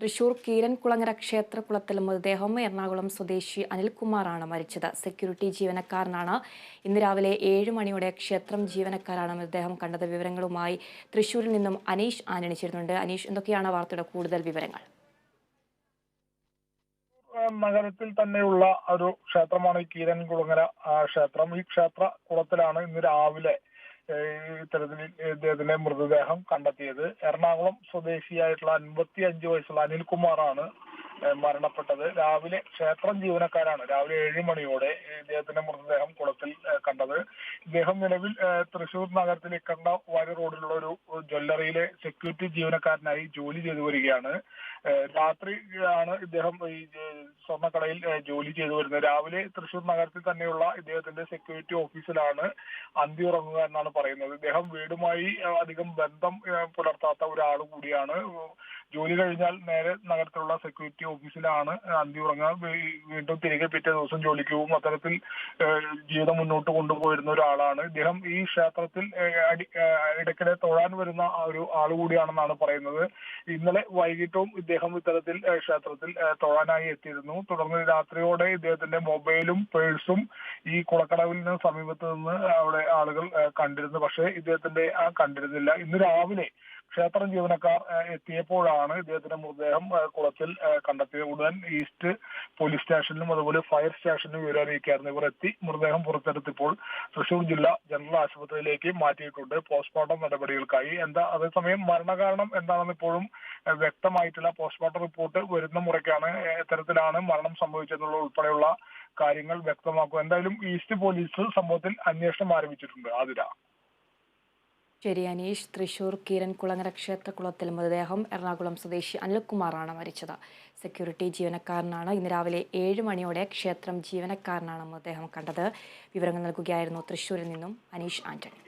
തൃശൂർ കീരൻകുളങ്ങര ക്ഷേത്രകുളത്തിൽ മൃതദേഹം എറണാകുളം സ്വദേശി അനിൽകുമാറാണ് മരിച്ചത്. സെക്യൂരിറ്റി ജീവനക്കാരനാണ്. ഇന്ന് രാവിലെ ഏഴ് മണിയോടെ ക്ഷേത്രം ജീവനക്കാരാണ് മൃതദേഹം കണ്ടത്. വിവരങ്ങളുമായി തൃശൂരിൽ നിന്നും അനീഷ് ആനണിച്ചിരുന്നുണ്ട്. ചേരുന്നുണ്ട് അനീഷ് എന്തൊക്കെയാണ് വാർത്തയുടെ കൂടുതൽ വിവരങ്ങൾ? നഗരത്തിൽ തന്നെയുള്ള ഒരു ക്ഷേത്രമാണ് ഈ കീരൻകുളങ്ങര ക്ഷേത്രം. ഈ ക്ഷേത്ര കുളത്തിലാണ് ഇന്ന് രാവിലെ ഇത്തരത്തിൽ ഇദ്ദേഹത്തിന്റെ മൃതദേഹം കണ്ടെത്തിയത്. എറണാകുളം സ്വദേശിയായിട്ടുള്ള അൻപത്തി അഞ്ച് വയസ്സുള്ള അനിൽകുമാറാണ് മരണപ്പെട്ടത്. രാവിലെ ക്ഷേത്രം ജീവനക്കാരാണ്. രാവിലെ ഏഴ് മണിയോടെ ഇദ്ദേഹത്തിന്റെ മൃതദേഹം കുളത്തിൽ കണ്ടത്. ഇദ്ദേഹം നിലവിൽ തൃശൂർ നഗരത്തിൽ ഇക്കണ്ട വാരി റോഡിലുള്ള ഒരു ജ്വല്ലറിയിലെ സെക്യൂരിറ്റി ജീവനക്കാരനായി ജോലി ചെയ്തു വരികയാണ് രാത്രി ആണ് ഇദ്ദേഹം ഈ സ്വർണക്കടയിൽ ജോലി ചെയ്തു വരുന്നത്. രാവിലെ തൃശൂർ നഗരത്തിൽ തന്നെയുള്ള ഇദ്ദേഹത്തിന്റെ സെക്യൂരിറ്റി ഓഫീസിലാണ് ഉറങ്ങുക എന്നാണ് പറയുന്നത്. ഇദ്ദേഹം വീടുമായി അധികം ബന്ധം പുലർത്താത്ത ഒരാൾ കൂടിയാണ്. ജോലി കഴിഞ്ഞാൽ നേരെ നഗരത്തിലുള്ള സെക്യൂരിറ്റി ഓഫീസിലാണ് അന്തി ഉറങ്ങുക വീ- വീണ്ടും തിരികെ പിറ്റേ ദിവസം ജോലിക്ക് പോകും. അത്തരത്തിൽ ജീവിതം മുന്നോട്ട് കൊണ്ടുപോയിരുന്ന ഒരാളാണ്. ഇദ്ദേഹം ഈ ക്ഷേത്രത്തിൽ ഇടയ്ക്കിടെ തൊഴാൻ വരുന്ന ഒരു ആൾ കൂടിയാണെന്നാണ് പറയുന്നത്. ഇന്നലെ വൈകിട്ടും ഇദ്ദേഹം ഇത്തരത്തിൽ ക്ഷേത്രത്തിൽ തൊഴാനായി എത്തിയിരുന്നു. തുടർന്ന് രാത്രിയോടെ ഇദ്ദേഹത്തിന്റെ മൊബൈലും പേഴ്സും ഈ കുളക്കടവിന് സമീപത്ത് നിന്ന് അവിടെ ആളുകൾ കണ്ടിരുന്നു. പക്ഷേ ഇദ്ദേഹത്തിന്റെ ആ കണ്ടിരുന്നില്ല. ഇന്ന് രാവിലെ ക്ഷേത്രം ജീവനക്കാർ ഏഹ്, എത്തിയപ്പോഴാണ് ഇദ്ദേഹത്തിന്റെ മൃതദേഹം കുളത്തിൽ കണ്ടെത്തിയത്. ഉടൻ ഈസ്റ്റ് പോലീസ് സ്റ്റേഷനിലും അതുപോലെ ഫയർ സ്റ്റേഷനിലും വിവരം അറിയിക്കായിരുന്നു. ഇവർ എത്തി മൃതദേഹം പുറത്തെടുത്തിപ്പോൾ തൃശൂർ ജില്ലാ ജനറൽ ആശുപത്രിയിലേക്ക് മാറ്റിയിട്ടുണ്ട്. പോസ്റ്റ്മോർട്ടം നടപടികൾക്കായി. എന്താ അതേസമയം മരണകാരണം എന്താണെന്ന് ഇപ്പോഴും വ്യക്തമായിട്ടില്ല. പോസ്റ്റ്മോർട്ടം റിപ്പോർട്ട് വരുന്ന മുറയ്ക്കാണ് എത്തരത്തിലാണ് മരണം സംഭവിച്ചതെന്നുള്ള ഉൾപ്പെടെയുള്ള കാര്യങ്ങൾ വ്യക്തമാക്കും എന്തായാലും ഈസ്റ്റ് പോലീസ് സംഭവത്തിൽ അന്വേഷണം ആരംഭിച്ചിട്ടുണ്ട്. ആതിര. ശരി അനീഷ്. തൃശൂർ കീരൻകുളങ്ങര ക്ഷേത്രകുളത്തിൽ മൃതദേഹം എറണാകുളം സ്വദേശി അനിൽകുമാറാണ് മരിച്ചത്. സെക്യൂരിറ്റി ജീവനക്കാരനാണ് ഇന്ന് രാവിലെ ഏഴ് മണിയോടെ ക്ഷേത്രം ജീവനക്കാരനാണ് മൃതദേഹം കണ്ടത്. വിവരങ്ങൾ നൽകുകയായിരുന്നു തൃശൂരിൽ നിന്നും അനീഷ് ആന്റണി.